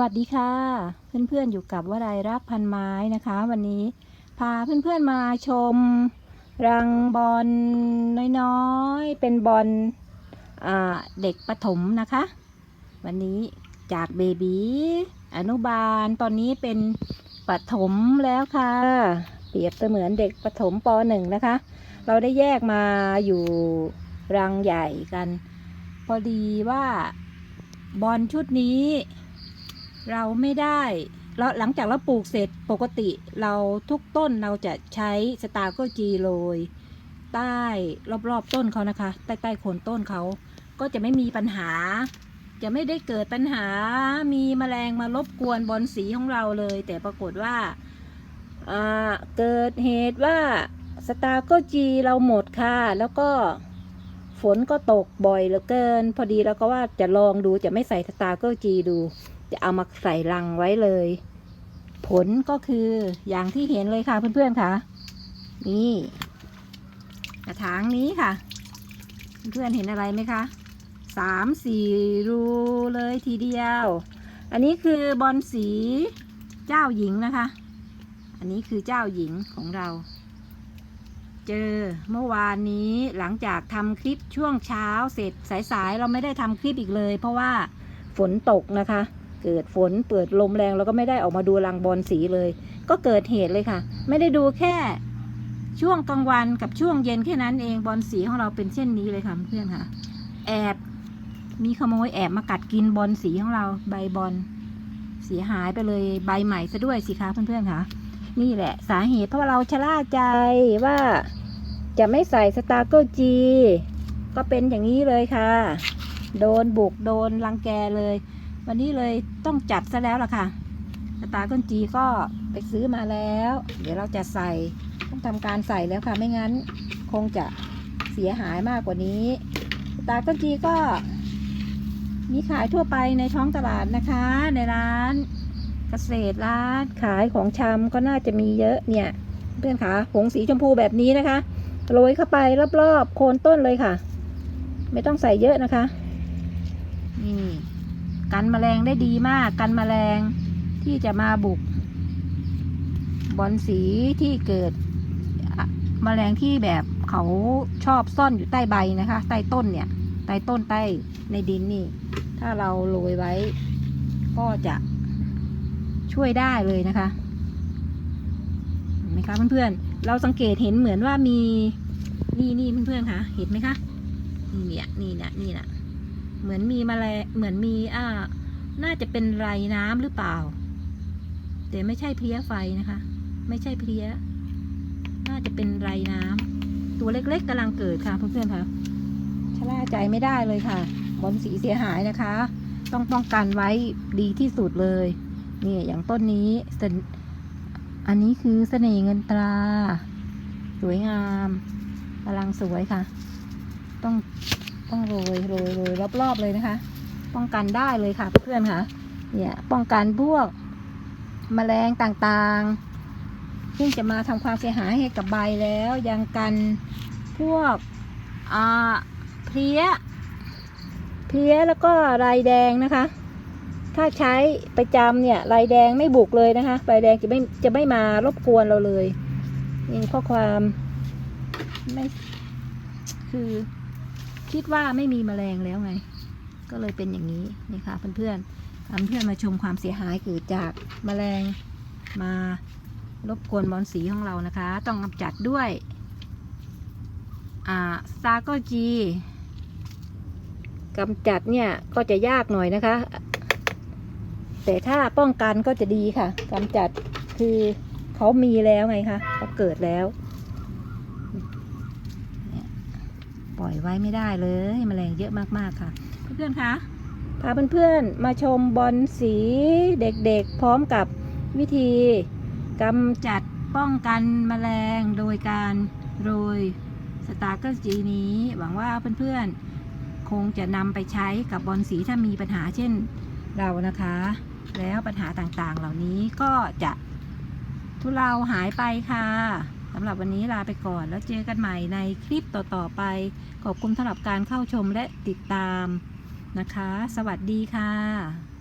วัสดีค่ะ เพื่อนๆอยู่กับวรายรักพันไม้นะคะ วันนี้พาเพื่อนๆมาชม รังบอลน้อยๆ เป็นบอลเด็กประถมนะคะ วันนี้จากเบบีอนุบาลตอนนี้เป็นประถมแล้วค่ะ เปรียบเสมือนเด็กประถมปหนึ่งนะคะ เราได้แยกมาอยู่รังใหญ่กัน พอดีว่าบอลชุดนี้ เราไม่ได้แล้วหลังจากเราปลูกเสร็จปกติเราทุกต้นเราจะใช้สตาร์โกจีโรยใต้รอบๆต้นเขานะคะ ใต้ใต้โคนต้นเขาก็จะไม่มีปัญหา จะไม่ได้เกิดปัญหามีแมลงมารบกวนบอลสีของเราเลย แต่ปรากฏว่าอ่าเกิดเหตุว่าสตาร์โกจีเราหมดค่ะ แล้วก็ฝนก็ตกบ่อยเหลือเกิน พอดีเราก็ว่าจะลองดูจะไม่ใส่สตาร์โกจีดู จะเอามาใส่รังไว้เลย ผลก็คืออย่างที่เห็นเลยค่ะเพื่อนๆค่ะ นี่กระถางนี้ค่ะ เพื่อนๆเห็นอะไรไหมคะสามสี่รูเลยทีเดียว อันนี้คือบอลสีเจ้าหญิงนะคะ อันนี้คือเจ้าหญิงของเรา เจอเมื่อวานนี้หลังจากทำคลิปช่วงเช้าเสร็จสายๆเราไม่ได้ทำคลิปอีกเลย เพราะว่าฝนตกนะคะ เกิดฝนเปิดลมแรงแล้วก็ไม่ได้ออกมาดูรังบอลสีเลย ก็เกิดเหตุเลยค่ะ ไม่ได้ดูแค่ช่วงกลางวันกับช่วงเย็นแค่นั้นเองบอลสีของเราเป็นเช่นนี้เลยค่ะเพื่อนค่ะ แอบมีขโมยแอบมากัดกินบอลสีของเราใบบอลเสียหายไปเลยใบใหม่ซะด้วยสิคะเพื่อนๆค่ะ นี่แหละสาเหตุเพราะเราชะล่าใจว่าจะไม่ใส่สตาร์เกิลจีก็เป็นอย่างนี้เลยค่ะ โดนบุกโดนรังแกเลย วันนี้เลยต้องจัดซะแล้วล่ะค่ะตากิลจีก็ไปซื้อมาแล้ว เดี๋ยวเราจะใส่ต้องทำการใส่แล้วค่ะ ไม่งั้นคงจะเสียหายมากกว่านี้ ตากิลจีก็ มีขายทั่วไปในท้องตลาดนะคะ ในร้านเกษตรร้านขายของชำก็น่าจะมีเยอะเนี่ย เพื่อนคะผงสีชมพูแบบนี้นะคะโรยเข้าไปรอบๆโคนต้นเลยค่ะ ไม่ต้องใส่เยอะนะคะนี่ กันแมลงได้ดีมาก กันแมลงที่จะมาบุก บอลสีที่เกิดแมลงที่แบบเขาชอบซ่อนอยู่ใต้ใบนะคะ ใต้ต้นเนี่ย ใต้ต้นใต้ในดินนี่ ถ้าเราโรยไว้ ก็จะช่วยได้เลยนะคะเห็นไหมคะเพื่อนๆ เราสังเกตเห็นเหมือนว่ามี นี่นี่เพื่อนๆคะเห็นไหมคะ นี่เนี่ยนี่เนะนี่นะ เหมือนมีแมลงเหมือนมีอ่า น่าจะเป็นไรน้ำหรือเปล่า แต่ไม่ใช่เพลี้ยไฟนะคะ ไม่ใช่เพลี้ย น่าจะเป็นไรน้ำตัวเล็กๆกำลังเกิดค่ะเพื่อนๆค่ะชะล่าใจไม่ได้เลยค่ะ บอลสีเสียหายนะคะ ต้องป้องกันไว้ดีที่สุดเลยนี่อย่างต้นนี้อันนี้คือเสน่ห์เงินตรา สวยงามกำลังสวยค่ะ ต้อง ต้องโรยโรยโรยรอบๆเลยนะคะ ป้องกันได้เลยค่ะเพื่อนค่ะ เนี่ยป้องกันพวกแมลงต่างๆ ซึ่งจะมาทำความเสียหายให้กับใบแล้วยังกันพวกอ่าเพลี้ยเพลี้ยแล้วก็ลายแดงนะคะ ถ้าใช้ประจำเนี่ยลายแดงไม่บุกเลยนะคะลายแดงจะไม่จะไม่มารบกวนเราเลยนี่ข้อความไม่คือ คิดว่าไม่มีแมลงแล้วไง ก็เลยเป็นอย่างนี้นี่ค่ะเพื่อนๆพาเพื่อนมาชมความเสียหายเกิดจากแมลงมารบกวนบอลสีของเรานะคะ ต้องกำจัดด้วยอ่าซาโกจีกำจัดเนี่ยก็จะยากหน่อยนะคะ แต่ถ้าป้องกันก็จะดีค่ะกำจัดคือเขามีแล้วไงคะเขาเกิดแล้วเนี่ยป ล่อยไว้ไม่ได้เลยแมลงเยอะมากๆค่ะ เพื่อนๆคะพาเพื่อนๆมาชมบอลสีเด็กๆ พร้อมกับวิธีกำจัดป้องกันแมลงโดยการโรยสตาร์เกอร์จีนี้ หวังว่าเพื่อนๆ คงจะนำไปใช้กับบอลสีถ้ามีปัญหาเช่นเรานะคะ แล้วปัญหาต่างๆเหล่านี้ก็จะทุเลาหายไปค่ะ หรับวันนี้ลาไปก่อน แล้วเจอกันใหม่ในคลิปต่อๆไป ขอบคุณสำหรับการเข้าชมและติดตามนะคะ สวัสดีค่ะ